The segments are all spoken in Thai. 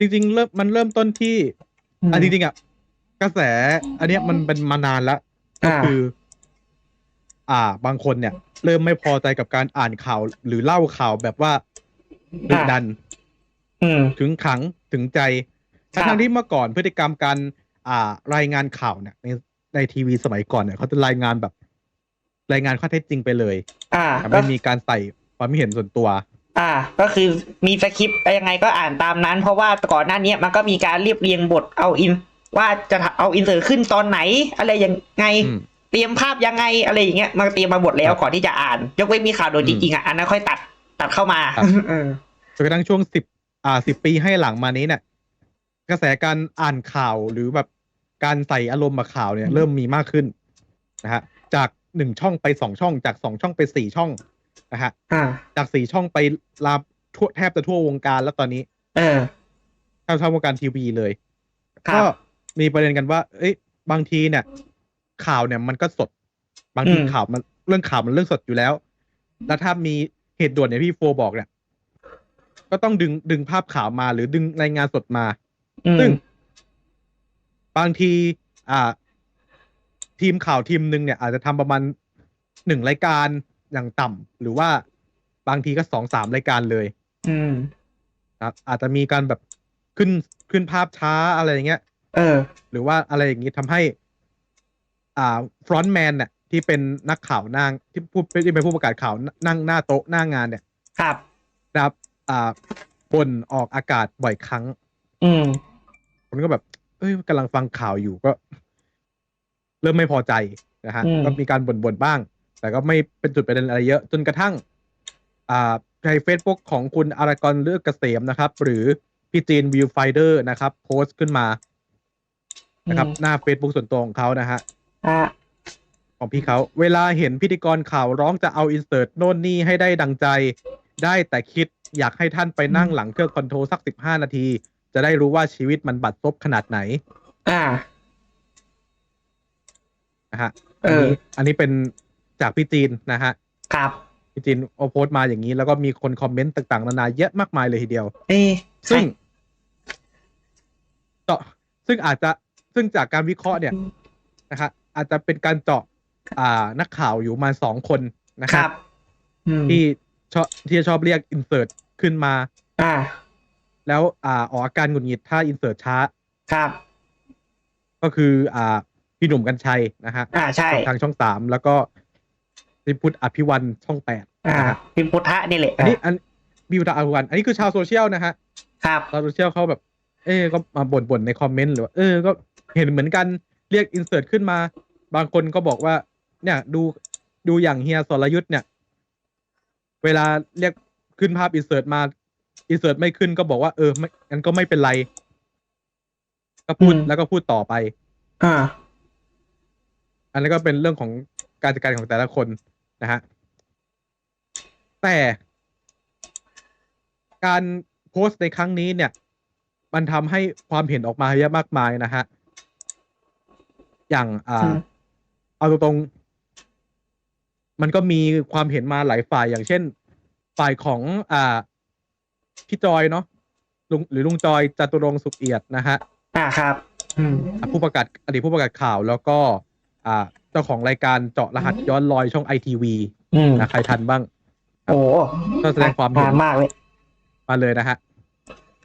จริงๆเริ่มมันเริ่มต้นที่อะจริงๆอะกระแส อันเนี้ยมันเป็นมานานแล้วก็อ่า คือ อ่า บางคนเนี่ย เริ่มไม่พอใจกับการอ่านข่าว หรือเล่าข่าวแบบว่าดุดัน อืม ถึงขังถึงใจครับทั้งๆที่เมื่อก่อนพฤติกรรมการอ่ารายงานข่าวเนี่ยในในทีวีสมัยก่อนเนี่ยเขาจะรายงานแบบ รายงานข้อเท็จจริงไปเลยอ่าแต่ก็ ไม่มีการใส่ความคิดเห็นส่วนตัว อ่า ก็คือมีสคริปต์ยังไงก็อ่านตามนั้น เพราะว่าก่อนหน้านี้มันก็มีการเรียบเรียงบทเอาอิน ว่าจะเอาอินเสิร์ตขึ้นตอนไหน อะไรยังไงอืมเตรียมภาพยังไงอะไรอย่างเงี้ยมันเตรียมมาบทแล้วครับก่อนที่จะอ่าน ยกเว้นมีข่าวโดยอืมจริงๆอะอันนั้นค่อยตัดตัดเข้ามาครับเออจนกระทั่งช่วงสิบอ่าสิบปีให้หลังมานี้เนี่ยกระแสการอ่านข่าวหรือแบบการใส่อารมณ์มาข่าวเนี่ย เริ่มมีมากขึ้นนะฮะจากหนึ่งช่องไปสองช่องจากสองช่องไปสี่ช่อง นะฮะอ่าจากสี่ช่องไปลาทั่วแทบจะทั่ววงการแล้วตอนนี้ เออแทบทั่ววงการทีวีเลยครับก็มีประเด็นกันว่า เอ้ย บางทีเนี่ย ข่าวเนี่ยมันก็สด บางทีอืมข่าวมันเรื่องข่าวมันเรื่องสดอยู่แล้ว แล้วถ้ามีเหตุด่วนเนี่ยพี่โฟบอกเนี่ย ก็ต้องดึงดึงภาพข่าวมาหรือดึงรายงานสดมาอืมซึ่ง บางที อ่า ทีมข่าวทีมหนึ่งเนี่ย อาจจะทำประมาณหนึ่งรายการ อย่างต่ำหรือว่าบางทีก็สองสามรายการเลย อืมนะครับอาจจะมีการแบบขึ้นขึ้นภาพช้าอะไรอย่างเงี้ย เออ หรือว่าอะไรอย่างนี้ทำให้ อ่าฟรอนต์แมนเนี่ยที่เป็นนักข่าวนั่งที่พูดที่เป็นผู้ประกาศข่าวนั่งหน้าโต๊ะหน้างานเนี่ย ครับนะครับอ่าบ่นออกอากาศบ่อยครั้ง อืมคนก็แบบ เอ้ยกำลังฟังข่าวอยู่ก็ เริ่มไม่พอใจนะฮะอืมก็มีการบ่นๆบ้าง แต่ก็ไม่เป็นจุดประเด็นอะไรเยอะจนกระทั่งอ่าในเฟซบุ๊กของคุณอารากอนเลือกเกษมนะครับ หรือพี่จีนวิวไฟเดอร์นะครับ โพสต์ขึ้นมา นะครับ หน้า Facebook ส่วนตัวของเขานะฮะอ่าของพี่เขา เวลาเห็นพิธีกรข่าวร้องจะเอาอินเสิร์ตโน่นนี่ให้ได้ดังใจ ได้แต่คิดอยากให้ท่านไปนั่งหลังเครื่องคอนโทรลสักสิบห้านาที จะได้รู้ว่าชีวิตมันบัดซบขนาดไหน อ่านะฮะเออันอนี้อันนี้เป็น จากพี่จีนนะฮะครับพี่จีนเอาโพสต์มาอย่างนี้ แล้วก็มีคนคอมเมนต์ต่างๆนานาเยอะมากมายเลยทีเดียว เอ๊ะซึ่งเจาะซึ่งอาจจะซึ่งจากการวิเคราะห์เนี่ยนะฮะอาจจะเป็นการเจาะ อ่านักข่าวอยู่ประมาสองคนนะคครัรับบอืมที่ชอบที่ชอบเรียกอินเสิร์ตขึ้นมา อ่า แล้วอ่าออกอาการหงุดหงิดถ้าอินเสิร์ตช้า ครับ ก็คือ อ่า พี่หนุ่มกัญชัยนะฮะอ่าใช่ทางช่องสามแล้วก็ พิพุทธอภิวันช่องแปดอ่านะฮะพิมพุทธะนี่แหละอันนี้อันบิวตาอภิวัน อันนี้คือชาวโซเชียลนะฮะครับชาวโซเชียลเขาแบบ เอ้ก็มาบ่นๆในคอมเมนต์หรือว่าเออก็เห็นเหมือนกันเรียกอินเสิร์ตขึ้นมา บางคนก็บอกว่า เนี่ย ดูดูอย่างเฮียสรยุทธ์เนี่ย เวลาเรียกขึ้นภาพอินเสิร์ตมาอินเสิร์ตไม่ขึ้นก็บอกว่าเออไม่งั้นก็ไม่เป็นไร ก็พูดอืมแล้วก็พูดต่อไป อ่า อันนี้นก็เป็นเรื่องของการจัดการของแต่ละคน นะฮะแต่การโพสต์ในครั้งนี้เนี่ย มันทำให้ความเห็นออกมาเยอะมากมายนะฮะ อย่างอ่าอืมเอาตรงๆ มันก็มีความเห็นมาหลายฝ่ายอย่างเช่น ฝ่ายของอ่าพี่จอยเนาะลุงหรือลุงจอยจตุรงค์สุขเอียดนะฮะ อ่าครับ อืมอะผู้ประกาศอดีตผู้ประกาศข่าวแล้วก็ อ่า เจ้าของรายการเจาะรหัสย้อนรอยช่องไอทีวีอืมนะใครทันบ้างโอ้ก็แสดงความเห็นนานมากเลย มาเลยนะฮะ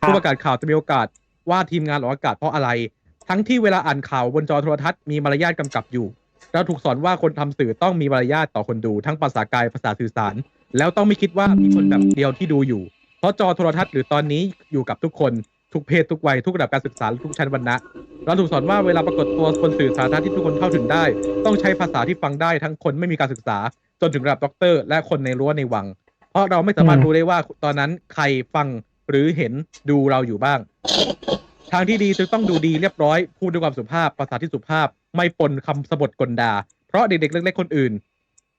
ครับผู้ประกาศข่าวจะมีโอกาสว่าทีมงานออกอากาศเพราะอะไร ทั้งที่เวลาอ่านข่าวบนจอโทรทัศน์มีมารยาทกำกับอยู่เราถูกสอนว่าคนทำสื่อต้องมีมารยาทต่อคนดู ทั้งภาษากายภาษาสื่อสาร แล้วต้องไม่คิดว่ามีคนแบบเดียวที่ดูอยู่ เพราะจอโทรทัศน์หรือตอนนี้อยู่กับทุกคน ทุกเพศทุกวัยทุกระดับการศึกษาและทุกชั้นวรรณะเราถูกสอนว่าเวลาปรากฏตัวบนสื่อสาธารณะที่ทุกคนเข้าถึงได้ ต้องใช้ภาษาที่ฟังได้ทั้งคนไม่มีการศึกษา จนถึงระดับด็อกเตอร์ และคนในรั้วในวัง เพราะเราไม่สามารถรู้ได้ว่าตอนนั้นใครฟังหรือเห็นดูเราอยู่บ้าง ทางที่ดีจึงต้องดูดีเรียบร้อยพูดด้วยความสุภาพภาษาที่สุภาพ ไม่ปนคำสบทกลดา เพราะเด็กๆเล็กๆคนอื่น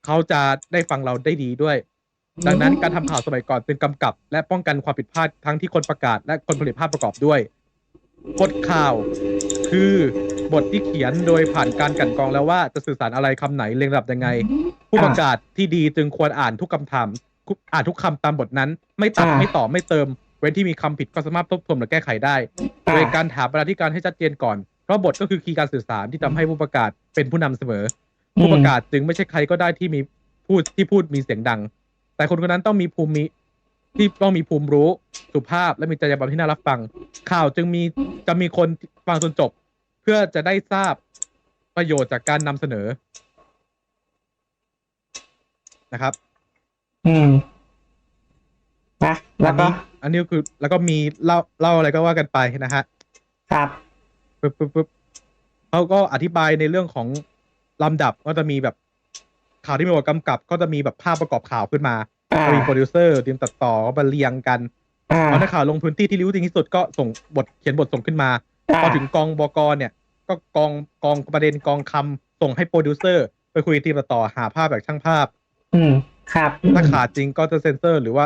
เขาจะได้ฟังเราได้ดีด้วย ดังนั้นการทำข่าวสมัยก่อนจึงกำกับ และป้องกันความผิดพลาดทั้งที่คนประกาศและคนผลิตภาพประกอบด้วยบทข่าว คือบทที่เขียนโดยผ่านการกลันกรองแล้วว่าจะสื่อสารอะไรคำไหนเรียงลำดับยังไง ผู้ประกาศที่ดีจึงควรอ่านทุกคำถามทุกอ่านทุกคำตามบทนั้น ไม่ตัดอ่า ไม่ต่อไม่เติม เว้นที่มีคำผิดก็สามารถทบทวนหรือแก้ไขได้อ่าโดยการถามบรรณาธิการให้ชัดเจนก่อน เพราะบทก็คือคีย์การสื่อสารที่ทำให้ผู้ประกาศเป็นผู้นำเสมอ ผู้ประกาศจึงไม่ใช่ใครก็ได้ที่มีพูดที่พูดมีเสียงดัง แต่คนคนนั้นต้องมีภูมิที่ต้องมีภูมิรู้สุภาพและมีจรรยาบรรณที่น่ารับฟัง ข่าวจึงมีจะมีคนฟังจนจบ เพื่อจะได้ทราบประโยชน์จากการนำเสนอนะครับ อืมนะแล้วก็อันนี้อันนี้คือแล้วก็มีเล่าเล่าอะไรก็ว่ากันไปนะฮะครับปึ๊บปึ๊บปึ๊บเขาก็อธิบายในเรื่องของลำดับก็จะมีแบบ ข่าวที่มีบทกำกับก็จะมีแบบภาพประกอบข่าวขึ้นมาอ่าก็มีโปรดิวเซอร์ทีมตัดต่อก็มาเรียงกันอ่าพอนักข่าวลงพื้นที่ที่รู้จริงที่สุดก็ส่งบทเขียนบทส่งขึ้นมาอ่าพอถึงกองบกเนี่ย ก็กองกองประเด็นกองคำส่งให้โปรดิวเซอร์ ไปคุยทีมตัดต่อหาภาพแบบช่างภาพ อืมครับถ้าขาดจริงก็จะเซ็นเซอร์ หรือว่า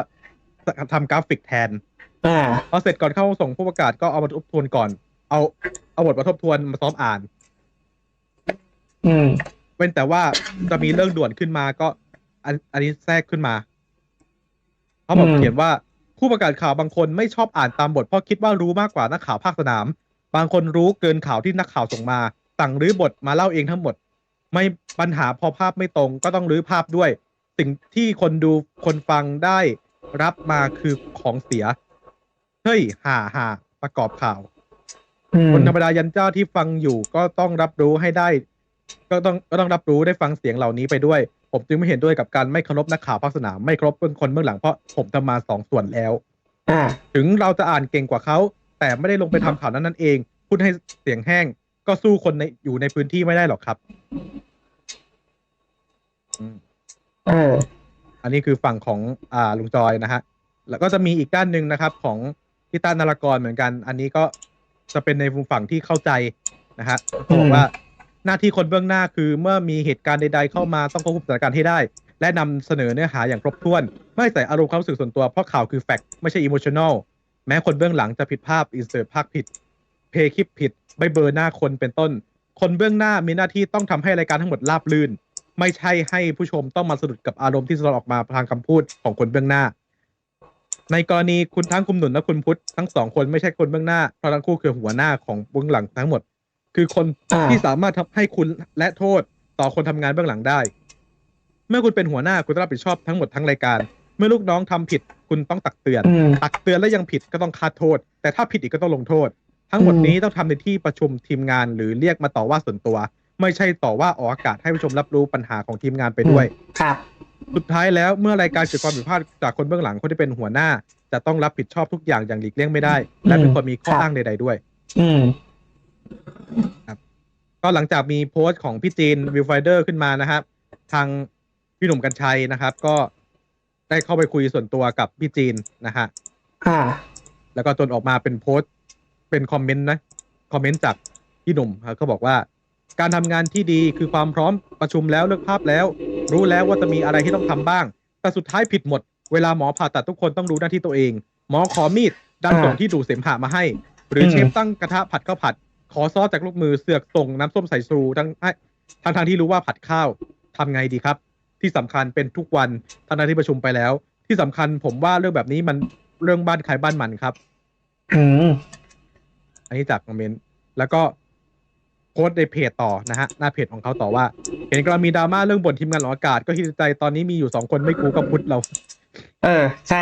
ทำกราฟิกแทน อ่า พอเสร็จก่อนเข้าส่งผู้ประกาศก็เอามาทบทวนก่อน เอาเอาบทมาทบทวนมาซ้อมอ่าน อืม เว้นแต่ว่าจะมีเรื่องด่วนขึ้นมาก็อันอันนี้แทรกขึ้นมาเขาบอกอืม เขียนว่าผู้ประกาศข่าวบางคนไม่ชอบอ่านตามบทเพราะคิดว่ารู้มากกว่านักข่าวภาคสนาม บางคนรู้เกินข่าวที่นักข่าวส่งมา สั่งรื้อบทมาเล่าเองทั้งหมด ไม่ปัญหาพอภาพไม่ตรง ก็ต้องรื้อภาพด้วย สิ่งที่คนดูคนฟังได้รับมาคือของเสีย เฮ้ยห่าห่าประกอบข่าว อืมคนธรรมดายันเจ้าที่ฟังอยู่ก็ต้องรับรู้ให้ได้ ก็ต้องก็ต้องรับรู้ได้ฟังเสียงเหล่านี้ไปด้วย ผมจึงไม่เห็นด้วยกับการไม่เคารพนักข่าวภาคสนามไม่เคารพเบื้องคนเบื้องหลังเพราะผมทำมาสองส่วนแล้ว อ่า ถึงเราจะอ่านเก่งกว่าเขา แต่ไม่ได้ลงไปทำข่าวนั้นนั่นเอง พูดให้เสียงแห้ง ก็สู้คนในอยู่ในพื้นที่ไม่ได้หรอกครับอืมเออ อันนี้คือฝั่งของอ่าลุงจอยนะฮะ แล้วก็จะมีอีกด้านหนึ่งนะครับ ของพี่ต้านนารากรเหมือนกัน อันนี้ก็จะเป็นในฝั่งที่เข้าใจนะฮะเขาบอกว่า หน้าที่คนเบื้องหน้าคือเมื่อมีเหตุการณ์ใด ๆ เข้ามาต้องควบคุมสถานการณ์ให้ได้ และนำเสนอเนื้อหาอย่างครบถ้วน ไม่ใส่อารมณ์ความรู้สึกส่วนตัวเพราะข่าวคือแฟกต์ไม่ใช่อิโมชัน a ลแม้คนเบื้องหลังจะผิดภาพอินเสิร์ตภาคผิด เพย์คลิปผิดไม่เบลอร์หน้าคนเป็นต้น คนเบื้องหน้ามีหน้าที่ต้องทำให้รายการทั้งหมดราบรื่น ไม่ใช่ให้ผู้ชมต้องมาสะดุดกับอารมณ์ที่แสดงออกมาทางคำพูดของคนเบื้องหน้า ในกรณีคุณทั้งคุณหนุนและคุณพุทธทั้งสองคนไม่ใช่คนเบื้องหน้าเพราะทั้งคู่คือหัวหน้าของเบื้องหลังทั้งหมด คือคนอ่า ที่สามารถทำให้คุณและโทษต่อคนทำงานเบื้องหลังได้ เมื่อคุณเป็นหัวหน้าคุณต้องรับผิดชอบทั้งหมดทั้งรายการ เมื่อลูกน้องทำผิดคุณต้องตักเตือน อืม ตักเตือนแล้วยังผิดก็ต้องคาดโทษ แต่ถ้าผิดอีกก็ต้องลงโทษ ทั้งหมดอืม นี้ต้องทำในที่ประชุมทีมงานหรือเรียกมาต่อว่าส่วนตัว ไม่ใช่ต่อว่าออกอากาศให้ผู้ชมรับรู้ปัญหาของทีมงานไปด้วย ครับ สุดท้ายแล้วเมื่อรายการเกิดความผิดพลาดจากคนเบื้องหลังคนที่เป็นหัวหน้า จะต้องรับผิดชอบทุกอย่างอย่างหลีกเลี่ยงไม่ได้ และเป็นคนมีข้อครับ อ้างใด ๆด้วย อืม ก็หลังจากมีโพสต์ของพี่จีนวิวไฟเดอร์ขึ้นมานะครับ ทางพี่หนุ่มกัญชัยนะครับ ก็ได้เข้าไปคุยส่วนตัวกับพี่จีนนะฮะอ่า แล้วก็จนออกมาเป็นโพสต์เป็นคอมเมนต์นะ คอมเมนต์จากพี่หนุ่มครับก็บอกว่า การทำงานที่ดีคือความพร้อมประชุมแล้วเลือกภาพแล้ว รู้แล้วว่าจะมีอะไรที่ต้องทำบ้าง แต่สุดท้ายผิดหมด เวลาหมอผ่าตัดทุกคนต้องรู้หน้าที่ตัวเอง หมอขอมีดดันอ่าส่งที่ดูดเสมหะมาให้ หรืออมเชฟตั้งกระทะผัดข้าวผัด ขอซอสจากลูกมือเสือกส่งน้ำส้มสายชูทั้งทางทางๆที่รู้ว่าผัดข้าวทำไงดีครับ ที่สำคัญเป็นทุกวันทางที่ประชุมไปแล้ว ที่สำคัญผมว่าเรื่องแบบนี้มันเรื่องบ้านใครบ้านมันครับ อืมอันนี้จากคอมเมนต์แล้วก็โพสต์ในเพจต่อนะฮะหน้าเพจของเขาต่อว่า เห็นกำลังมีดราม่าเรื่องบททีมงานออกอากาศ ก็คิดในใจตอนนี้มีอยู่สองคนไม่กูกับพุทธเรา เออ ใช่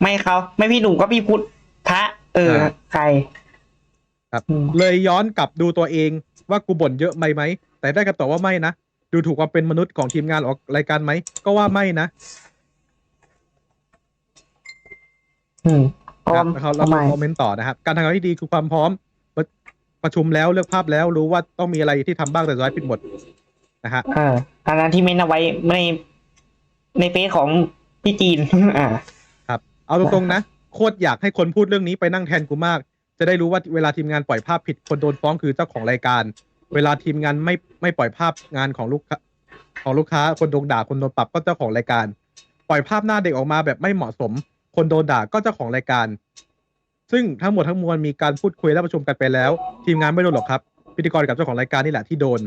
ไม่เขาไม่พี่หนุ่มก็พี่พุทธพระเอออ่าใคร ครับอืมเลยย้อนกลับดูตัวเองว่ากูบ่นเยอะไหมไหม แต่ได้คำตอบว่าไม่นะ ดูถูกความเป็นมนุษย์ของทีมงานออกรายการไหม ก็ว่าไม่นะอืมพร้อครัมบแล้วเขาทำเราไมคอมเมนต์ต่อนะครับ การทำงานที่ดีคือความพร้อม ประประชุมแล้วเลือกภาพแล้วรู้ว่าต้องมีอะไรที่ทำบ้างแต่สุดท้ายผิดหมดนะฮะเอออันนั้นที่เมนเอาไว้ในในเฟซของพี่จีน อ่า ครับ เอาตรงๆนะ โคตรอยากให้คนพูดเรื่องนี้ไปนั่งแทนกูมาก จะได้รู้ว่าเวลาทีมงานปล่อยภาพผิดคนโดนฟ้องคือเจ้าของรายการ เวลาทีมงานไม่ไม่ปล่อยภาพงานของลูกค้าของลูกค้าคนโดนด่าคนโดนปรับก็เจ้าของรายการ ปล่อยภาพหน้าเด็กออกมาแบบไม่เหมาะสม คนโดนด่าก็เจ้าของรายการ ซึ่งทั้งหมดทั้งมวลมีการพูดคุยและประชุมกันไปแล้ว ทีมงานไม่โดนหรอกครับ พิธีกรกับเจ้าของรายการนี่แหละที่โดน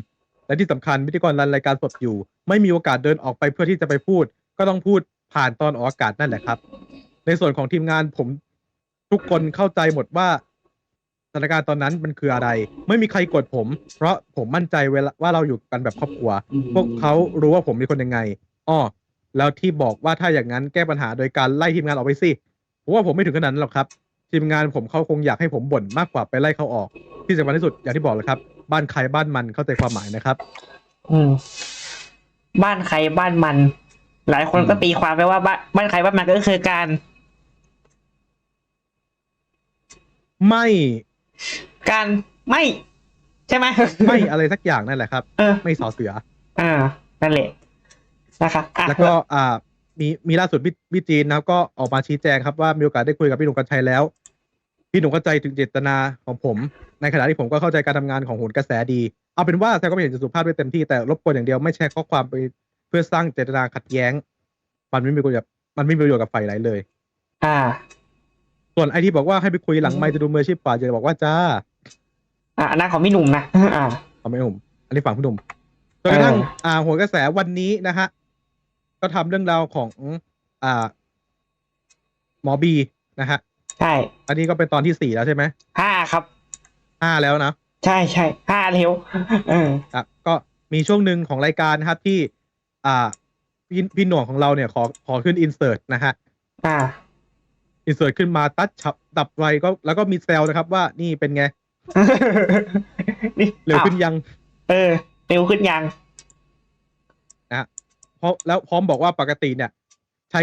และที่สำคัญพิธีกรรันรายการสดอยู่ ไม่มีโอกาสเดินออกไปเพื่อที่จะไปพูด ก็ต้องพูดผ่านตอนออกอากาศนั่นแหละครับ ในส่วนของทีมงานผมทุกคนเข้าใจหมดว่าานการณ์ตอนนั้นมันคืออะไร ไม่มีใครกดผม เพราะผมมั่นใจเวลาว่าเราอยู่กันแบบครอบครัว พวกเขารู้ว่าผมเป็นคนยังไงอ้อแล้วที่บอกว่าถ้าอย่างนั้นแก้ปัญหาโดยการไล่ทีมงานออกไปสิผมว่าผมไม่ถึงขนาดนั้นหรอกครับ ทีมงานผมเขาคงอยากให้ผมบ่นมากกว่าไปไล่เขาออก ที่สำคัญที่สุดอย่างที่บอกเลยครับ บ้านใครบ้านมันเข้าใจความหมายนะครับ อืม บ้านใครบ้านมัน หลายคนก็ตีความไปว่าบ้านบ้านใครบ้านมันก็คือการ ไม่ การไม่ ใช่ไหม ไม่อะไรสักอย่างนั่นแหละครับ เออ ไม่สอเสือ อ่า นั่นแหละนะครับอะแล้วก็อ่ามีมีล่าสุดพี่พี่จีนนะครับก็ออกมาชี้แจงครับว่ามีโอกาสได้คุยกับพี่หนุ่มกัญชัยแล้ว พี่หนุ่มเข้าใจถึงเจตนาของผม ในขณะที่ผมก็เข้าใจการทำงานของโหนกระแสดี เอาเป็นว่าแซมก็ไม่เห็นจะสุภาพได้เต็มที่แต่รบกวนอย่างเดียวไม่แชร์ข้อความไปเพื่อสร้างเจตนาขัดแย้ง มันไม่มีประโยชน์กับมันไม่มีประโยชน์กับฝ่ายไหนเลย อ่า ส่วนไอที่บอกว่าให้ไปคุยหลังไมค์จะดูมืออาชีพป่าจะบอกว่าจ้าอ่าอันนั้นของพี่หนุ่มนะอ่า เอาไม่หนุ่มอันนี้ฝั่งพี่หนุ่มจนกระทั่งเอออ่าโหนกระแสวันนี้นะฮะ ก็ทำเรื่องราวของ อ่า หมอบีนะฮะ ใช่อันนี้ก็เป็นตอนที่สี่แล้วใช่ไหมห้าครับ ห้าแล้วนะ ใช่ใช่ห้าเร็วเออ ครับก็มีช่วงหนึ่งของรายการนะครับที่ อ่าพี่พี่หน่วงของเราเนี่ยขอขอขึ้นอินเสิร์ตนะฮะ อ่า อินเสิร์ตขึ้นมาตัดฉับดับไวก็แล้วก็มีแซวนะครับว่านี่เป็นไงนี่เร็วขึ้นอ้ายัง เออเร็วขึ้นยังเพราะแล้วพร้อมบอกว่าปกติเนี่ย ใช้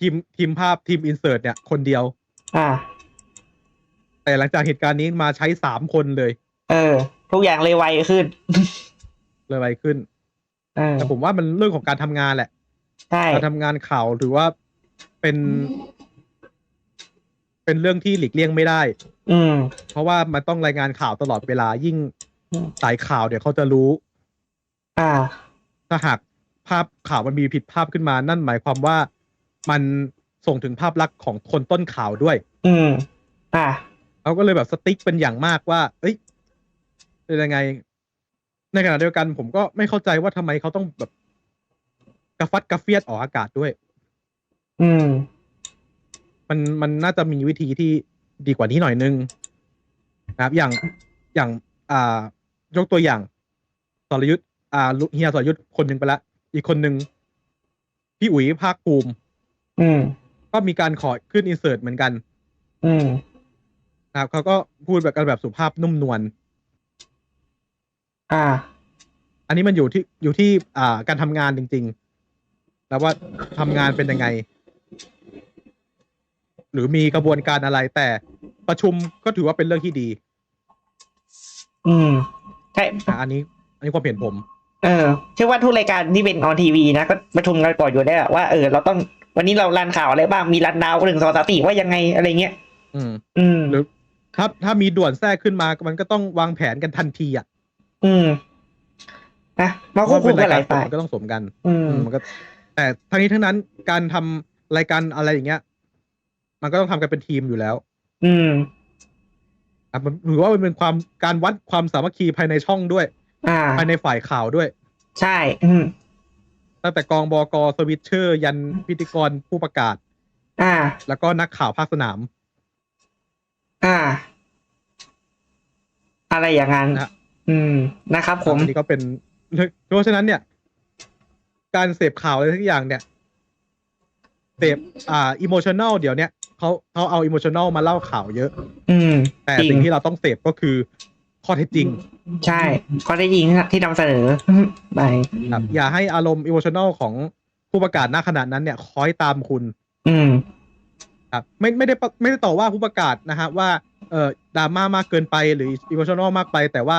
ทีมทีมภาพทีมอินเสิร์ตเนี่ย คนเดียว อ่า แต่หลังจากเหตุการณ์นี้มาใช้สามคนเลย เออ ทุกอย่างเลยไวขึ้น เลยไวขึ้นเออแต่ผมว่ามันเรื่องของการทำงานแหละ ใช่ การทำงานข่าวหรือว่าเป็น เป็นเรื่องที่หลีกเลี่ยงไม่ได้ อืม เพราะว่ามันต้องรายงานข่าวตลอดเวลายิ่งอืมสายข่าวเนี่ยเขาจะรู้ อ่า ถ้าหากภาพข่าวมันมีผิดภาพขึ้นมา นั่นหมายความว่ามันส่งถึงภาพลักษณ์ของคนต้นข่าวด้วย อืม อ่าเขาก็เลยแบบสติ๊กเป็นอย่างมากว่า เอ้ยเป็นยังไง ในขณะเดียวกัน ผมก็ไม่เข้าใจว่าทำไมเขาต้องแบบกระฟัดกระเฟียดออกอากาศด้วย อืม มันมันน่าจะมีวิธีที่ดีกว่านี้หน่อยนึงนะครับ อย่างอย่างอ่ายกตัวอย่างสรยุทธ์อ่าลุเฮียสรยุทธ์คนหนึ่งไปละอีกคนหนึ่งพี่อุ๋ยภาคภูมิ อืม ก็มีการขอขึ้นอินเสิร์ตเหมือนกัน อืมนะครับเขาก็พูดแบบกันแบบสุภาพนุ่มนวลอ่า อันนี้มันอยู่ที่อยู่ที่อ่าการทำงานจริง ๆ แล้วว่าทำงานเป็นยังไง หรือมีกระบวนการอะไรแต่ประชุมก็ถือว่าเป็นเรื่องที่ดี อืมใช่อะอันนี้ อันนี้ความเห็นผม เออเชื่อว่าทุกรายการที่เป็นออนทีวีนะก็ประชุมกันก่อนอยู่ได้อะว่าเออเราต้องวันนี้เรารันข่าวอะไรบ้างมีรันดาวหนึ่งสองสามสี่ว่ายังไงอะไรเงี้ยอืม อืมหรือถ้าถ้ามีด่วนแทรกขึ้นมามันก็ต้องวางแผนกันทันทีอะ อืมนะมาควบคุมกันหลายเพระฝ่ายมันก็ต้องสมกันอืมอืมมันก็ แต่ทั้งนี้ทั้งนั้นการทำรายการอะไรอย่างเงี้ย มันก็ต้องทำกันเป็นทีมอยู่แล้วอืม อะมันถือว่ามันเป็นความการวัดความสามัคคีภายในช่องด้วย อ่า ภายในฝ่ายข่าวด้วย ใช่ อืม ตั้งแต่กองบอกอสวิตเชอร์ ยันพิธีกรผู้ประกาศ อ่า แล้วก็นักข่าวภาคสนาม อ่า อะไรอย่างนั้น นะ อืม นะครับผม อันนี้ก็เป็นเพราะฉะนั้นเนี่ย การเสพข่าวอะไรทุกอย่างเนี่ยเสพอ่าอิโมชันแนลเดี๋ยวเนี้ย เขาเขาเอาอิโมชันแนลมาเล่าข่าวเยอะ อืมแต่จริงสิ่งที่เราต้องเสพก็คือข้อเท็จจริงใช่ก็ได้ยิงที่นำเสนอไปครับอย่าให้อารมณ์อิโมชันแนลของผู้ประกาศณขณะนั้นเนี่ยคอยตามคุณ อืม ครับไม่ไม่ได้ปะไม่ได้ต่อว่าผู้ประกาศนะฮะว่าเออดราม่ามากเกินไปหรืออิโมชันแนลมากไป แต่ว่า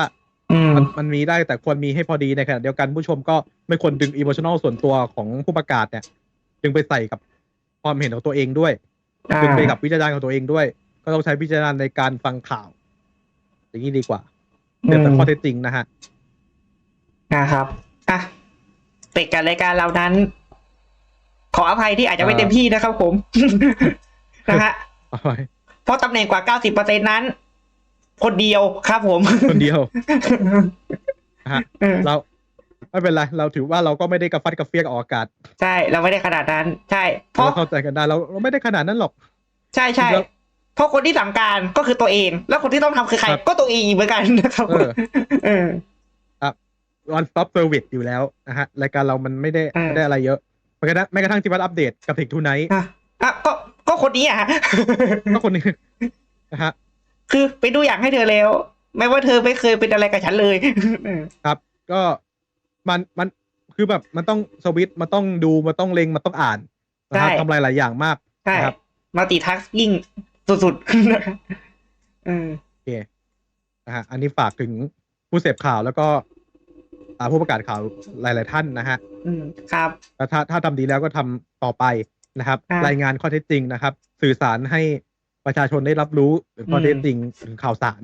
อืม มันมันมีได้แต่ควรมีให้พอดีในขณะเดียวกันผู้ชมก็ไม่ควรดึงอิโมชัน a ลส่วนตัวของผู้ประกาศเนี่ย ดึงไปใส่กับความเห็นของตัวเองด้วย อ่าดึงไปกับวิจารณ์ของตัวเองด้วย ก็ต้องใช้วิจารณ์ในการฟังข่าว อย่างนี้ดีกว่าเรื่องแต่ข้อเท็จจริงนะฮะ นะครับ อะเตะกันรายการเรานั้น ขออภัยที่อาจจะไม่เอ่อเต็มที่นะครับผม นะฮะ เอาไว้เพราะตำแหน่งกว่า 90%นั้น คนเดียวครับผม คนเดียว นะฮะเออเรา ไม่เป็นไร เราถือว่าเราก็ไม่ได้กระฟัดกระเฟียกออกอากาศ ใช่เราไม่ได้ขนาดนั้น ใช่ เพราะเราเข้าใจกันได้เราเราไม่ได้ขนาดนั้นหรอก ใช่ใช่แล้วเพเพราะคนที่สั่งการก็คือตัวเอง แล้วคนที่ต้องทำคือใครครับก็ตัวเองอีกเหมือนกันนะครับเออเออ one stop service อยู่แล้วนะฮะรายการเรามันไม่ได้เออไม่ได้อะไรเยอะแม้กระทั่งแม้กระทั่งที่วัดอัปเดตกับเทคทูไนท์อะอะก็ก็คนนี้อะฮะก็คนนี้นะฮะคือไปดูอย่างให้เธอแล้ว ไม่ว่าเธอไม่เคยเป็นอะไรกับฉันเลยเออครับ ก็ มันมันคือแบบมันต้องสวิตช์มันต้องดูมันต้องเล็งมันต้องอ่านนะครับใช่ ทำอะไรหลายอย่างมากใช่นะครับมัลติทัสยิ่งสุดๆเออโอเคนะฮะอันนี้ฝากถึงผู้เสพข่าวแล้วก็ อ่าผู้ประกาศข่าวหลาย ๆ ท่านนะฮะอืมครับ แล้วถ้าถ้าทำดีแล้วก็ทำต่อไปนะครับครับรายงานข้อเท็จจริงนะครับ สื่อสารให้ประชาชนได้รับรู้ถึงข้อเท็จจริงถึงข่าวสาร